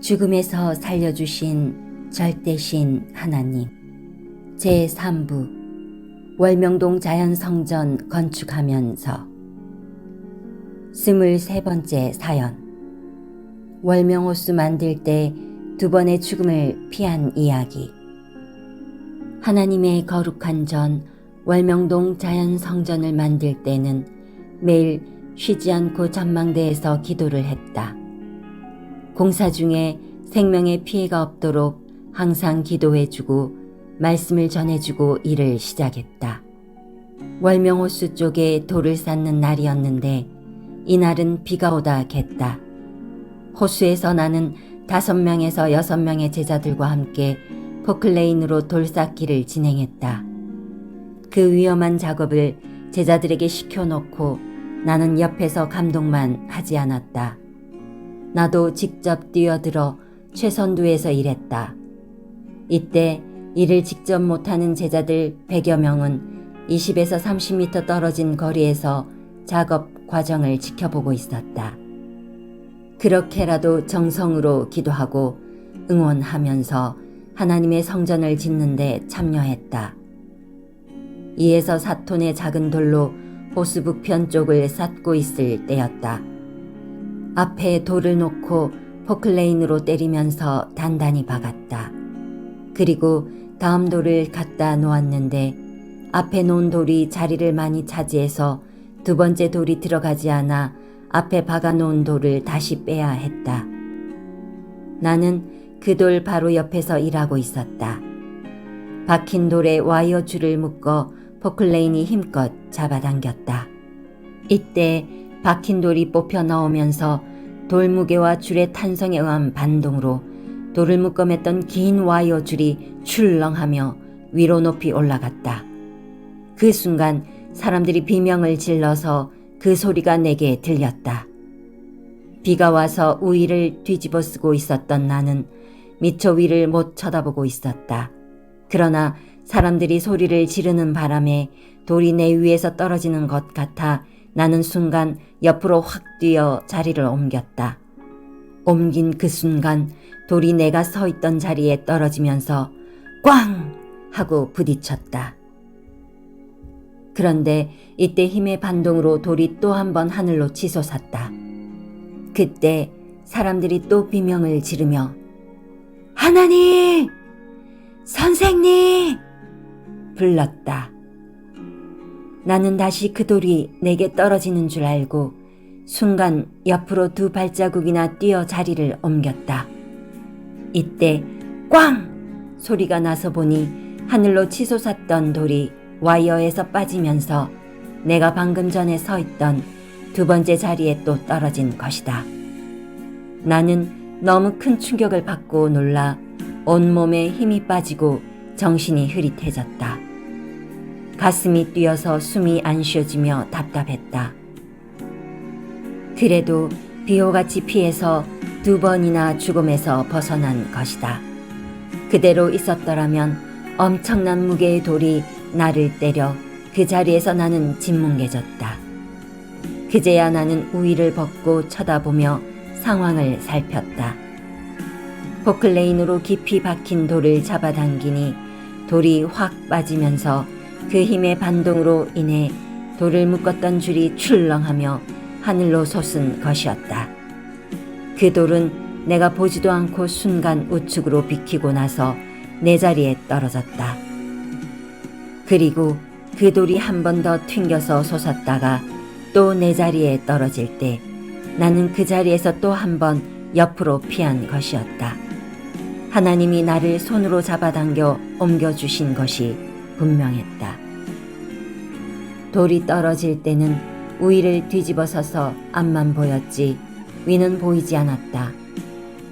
죽음에서 살려주신 절대신 하나님. 제3부 월명동 자연성전 건축하면서 스물세 번째 사연 월명호수 만들 때 두 번의 죽음을 피한 이야기 하나님의 거룩한 전 월명동 자연성전을 만들 때는 매일 쉬지 않고 전망대에서 기도를 했다. 공사 중에 생명의 피해가 없도록 항상 기도해주고 말씀을 전해주고 일을 시작했다. 월명호수 쪽에 돌을 쌓는 날이었는데 이날은 비가 오다 겠다. 호수에서 나는 다섯 명에서 여섯 명의 제자들과 함께 포클레인으로 돌 쌓기를 진행했다. 그 위험한 작업을 제자들에게 시켜놓고 나는 옆에서 감동만 하지 않았다. 나도 직접 뛰어들어 최선두에서 일했다. 이때 일을 직접 못하는 제자들 100여 명은 20에서 30m 떨어진 거리에서 작업 과정을 지켜보고 있었다. 그렇게라도 정성으로 기도하고 응원하면서 하나님의 성전을 짓는데 참여했다. 이에서 사톤의 작은 돌로 호수 북편 쪽을 쌓고 있을 때였다. 앞에 돌을 놓고 포클레인으로 때리면서 단단히 박았다. 그리고 다음 돌을 갖다 놓았는데 앞에 놓은 돌이 자리를 많이 차지해서 두 번째 돌이 들어가지 않아 앞에 박아 놓은 돌을 다시 빼야 했다. 나는 그 돌 바로 옆에서 일하고 있었다. 박힌 돌에 와이어 줄을 묶어 포클레인이 힘껏 잡아당겼다. 이때 박힌 돌이 뽑혀 나오면서 돌 무게와 줄의 탄성에 의한 반동으로 돌을 묶어맸던 긴 와이어 줄이 출렁하며 위로 높이 올라갔다. 그 순간 사람들이 비명을 질러서 그 소리가 내게 들렸다. 비가 와서 우위를 뒤집어 쓰고 있었던 나는 미처 위를 못 쳐다보고 있었다. 그러나 사람들이 소리를 지르는 바람에 돌이 내 위에서 떨어지는 것 같아 나는 순간 옆으로 확 뛰어 자리를 옮겼다. 옮긴 그 순간 돌이 내가 서 있던 자리에 떨어지면서 꽝! 하고 부딪혔다. 그런데 이때 힘의 반동으로 돌이 또 한 번 하늘로 치솟았다. 그때 사람들이 또 비명을 지르며 하나님! 선생님! 불렀다. 나는 다시 그 돌이 내게 떨어지는 줄 알고 순간 옆으로 두 발자국이나 뛰어 자리를 옮겼다. 이때 꽝! 소리가 나서 보니 하늘로 치솟았던 돌이 와이어에서 빠지면서 내가 방금 전에 서 있던 두 번째 자리에 또 떨어진 것이다. 나는 너무 큰 충격을 받고 놀라 온몸에 힘이 빠지고 정신이 흐릿해졌다. 가슴이 뛰어서 숨이 안 쉬어지며 답답했다. 그래도 비호같이 피해서 두 번이나 죽음에서 벗어난 것이다. 그대로 있었더라면 엄청난 무게의 돌이 나를 때려 그 자리에서 나는 짓뭉개졌다. 그제야 나는 우위를 벗고 쳐다보며 상황을 살폈다. 포클레인으로 깊이 박힌 돌을 잡아당기니 돌이 확 빠지면서 그 힘의 반동으로 인해 돌을 묶었던 줄이 출렁하며 하늘로 솟은 것이었다. 그 돌은 내가 보지도 않고 순간 우측으로 비키고 나서 내 자리에 떨어졌다. 그리고 그 돌이 한 번 더 튕겨서 솟았다가 또 내 자리에 떨어질 때 나는 그 자리에서 또 한 번 옆으로 피한 것이었다. 하나님이 나를 손으로 잡아당겨 옮겨주신 것이 분명했다. 돌이 떨어질 때는 우위를 뒤집어 서서 앞만 보였지 위는 보이지 않았다.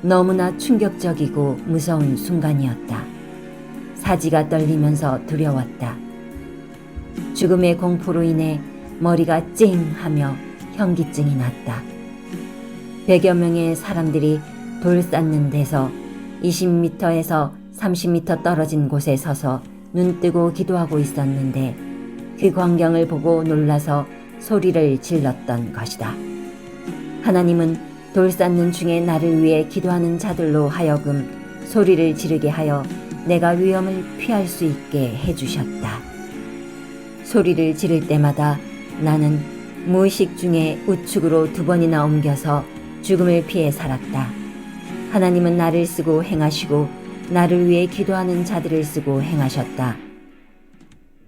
너무나 충격적이고 무서운 순간이었다. 사지가 떨리면서 두려웠다. 죽음의 공포로 인해 머리가 찡 하며 현기증이 났다. 백여 명의 사람들이 돌 쌓는 데서 20m에서 30m 떨어진 곳에 서서 눈 뜨고 기도하고 있었는데 그 광경을 보고 놀라서 소리를 질렀던 것이다. 하나님은 돌 쌓는 중에 나를 위해 기도하는 자들로 하여금 소리를 지르게 하여 내가 위험을 피할 수 있게 해주셨다. 소리를 지를 때마다 나는 무의식 중에 우측으로 두 번이나 옮겨서 죽음을 피해 살았다. 하나님은 나를 쓰고 행하시고 나를 위해 기도하는 자들을 쓰고 행하셨다.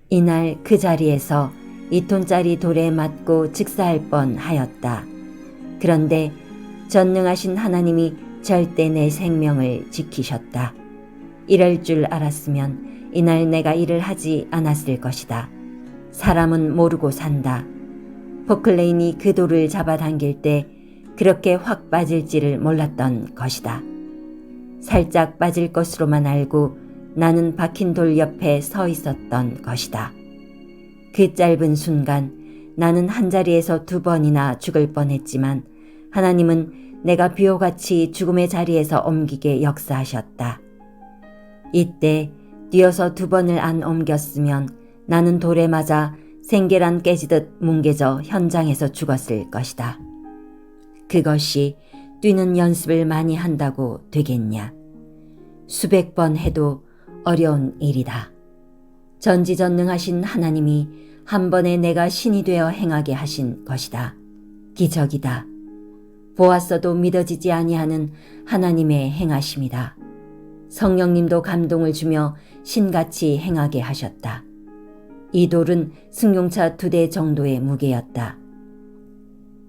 이날 그 자리에서 이 톤짜리 돌에 맞고 즉사할 뻔 하였다. 그런데 전능하신 하나님이 절대 내 생명을 지키셨다. 이럴 줄 알았으면 이날 내가 일을 하지 않았을 것이다. 사람은 모르고 산다. 포클레인이 그 돌을 잡아당길 때 그렇게 확 빠질지를 몰랐던 것이다. 살짝 빠질 것으로만 알고 나는 박힌 돌 옆에 서 있었던 것이다. 그 짧은 순간 나는 한 자리에서 두 번이나 죽을 뻔했지만 하나님은 내가 비호같이 죽음의 자리에서 옮기게 역사하셨다. 이때 뛰어서 두 번을 안 옮겼으면 나는 돌에 맞아 생계란 깨지듯 뭉개져 현장에서 죽었을 것이다. 그것이 뛰는 연습을 많이 한다고 되겠냐. 수백 번 해도 어려운 일이다. 전지전능하신 하나님이 한 번에 내가 신이 되어 행하게 하신 것이다. 기적이다. 보았어도 믿어지지 아니하는 하나님의 행하심이다. 성령님도 감동을 주며 신같이 행하게 하셨다. 이 돌은 승용차 두 대 정도의 무게였다.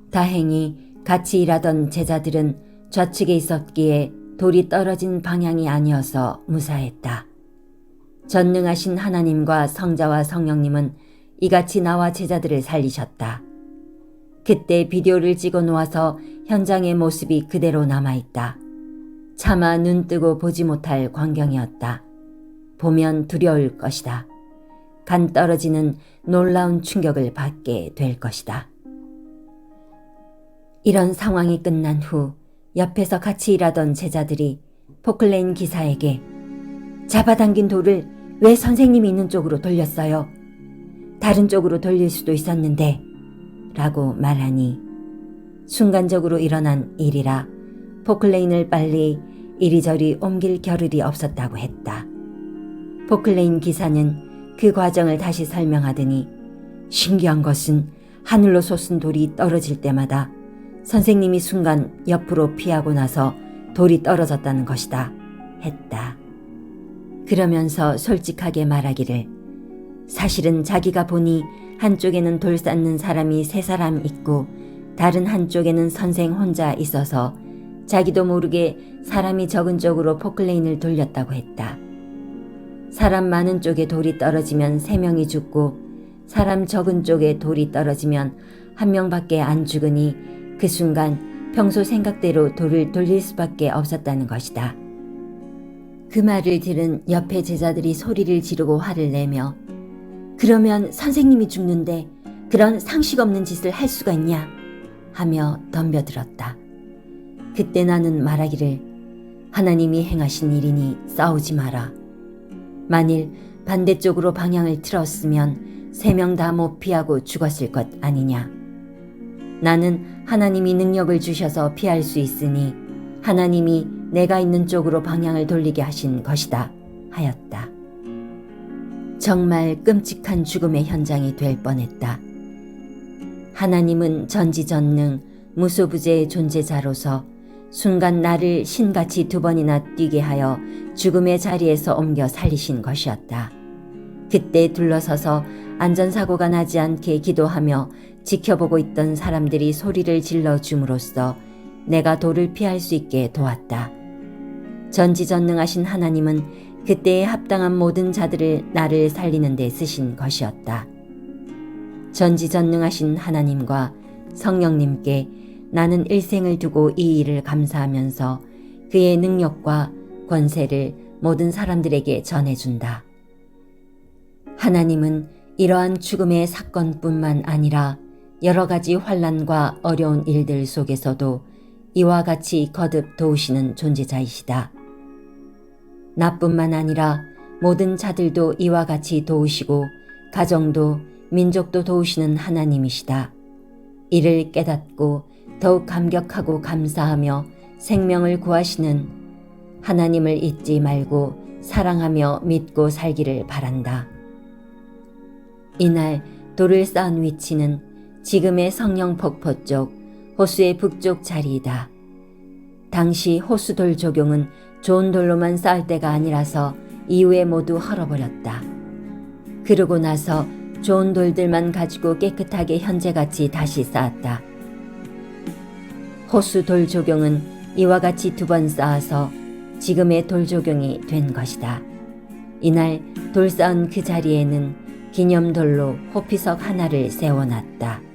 다행히 같이 일하던 제자들은 좌측에 있었기에 돌이 떨어진 방향이 아니어서 무사했다. 전능하신 하나님과 성자와 성령님은 이같이 나와 제자들을 살리셨다. 그때 비디오를 찍어 놓아서 현장의 모습이 그대로 남아있다. 차마 눈 뜨고 보지 못할 광경이었다. 보면 두려울 것이다. 간 떨어지는 놀라운 충격을 받게 될 것이다. 이런 상황이 끝난 후 옆에서 같이 일하던 제자들이 포클레인 기사에게 잡아당긴 돌을 왜 선생님이 있는 쪽으로 돌렸어요? 다른 쪽으로 돌릴 수도 있었는데 라고 말하니 순간적으로 일어난 일이라 포클레인을 빨리 이리저리 옮길 겨를이 없었다고 했다. 포클레인 기사는 그 과정을 다시 설명하더니 신기한 것은 하늘로 솟은 돌이 떨어질 때마다 선생님이 순간 옆으로 피하고 나서 돌이 떨어졌다는 것이다. 했다. 그러면서 솔직하게 말하기를 사실은 자기가 보니 한쪽에는 돌 쌓는 사람이 세 사람 있고 다른 한쪽에는 선생 혼자 있어서 자기도 모르게 사람이 적은 쪽으로 포클레인을 돌렸다고 했다. 사람 많은 쪽에 돌이 떨어지면 세 명이 죽고 사람 적은 쪽에 돌이 떨어지면 한 명밖에 안 죽으니 그 순간 평소 생각대로 돌을 돌릴 수밖에 없었다는 것이다. 그 말을 들은 옆에 제자들이 소리를 지르고 화를 내며 그러면 선생님이 죽는데 그런 상식 없는 짓을 할 수가 있냐 하며 덤벼들었다. 그때 나는 말하기를 하나님이 행하신 일이니 싸우지 마라. 만일 반대쪽으로 방향을 틀었으면 세 명 다 못 피하고 죽었을 것 아니냐. 나는 하나님이 능력을 주셔서 피할 수 있으니 하나님이 내가 있는 쪽으로 방향을 돌리게 하신 것이다 하였다. 정말 끔찍한 죽음의 현장이 될 뻔했다. 하나님은 전지전능 무소부재의 존재자로서 순간 나를 신같이 두 번이나 뛰게 하여 죽음의 자리에서 옮겨 살리신 것이었다. 그때 둘러서서 안전사고가 나지 않게 기도하며 지켜보고 있던 사람들이 소리를 질러 줌으로써 내가 돌을 피할 수 있게 도왔다. 전지전능하신 하나님은 그때에 합당한 모든 자들을 나를 살리는 데 쓰신 것이었다. 전지전능하신 하나님과 성령님께 나는 일생을 두고 이 일을 감사하면서 그의 능력과 권세를 모든 사람들에게 전해준다. 하나님은 이러한 죽음의 사건뿐만 아니라 여러 가지 환란과 어려운 일들 속에서도 이와 같이 거듭 도우시는 존재자이시다. 나뿐만 아니라 모든 자들도 이와 같이 도우시고 가정도 민족도 도우시는 하나님이시다. 이를 깨닫고 더욱 감격하고 감사하며 생명을 구하시는 하나님을 잊지 말고 사랑하며 믿고 살기를 바란다. 이날 돌을 쌓은 위치는 지금의 성령 폭포 쪽 호수의 북쪽 자리이다. 당시 호수돌 적용은 좋은 돌로만 쌓을 때가 아니라서 이후에 모두 헐어버렸다. 그러고 나서 좋은 돌들만 가지고 깨끗하게 현재같이 다시 쌓았다. 호수 돌 조경은 이와 같이 두 번 쌓아서 지금의 돌 조경이 된 것이다. 이날 돌 쌓은 그 자리에는 기념돌로 호피석 하나를 세워놨다.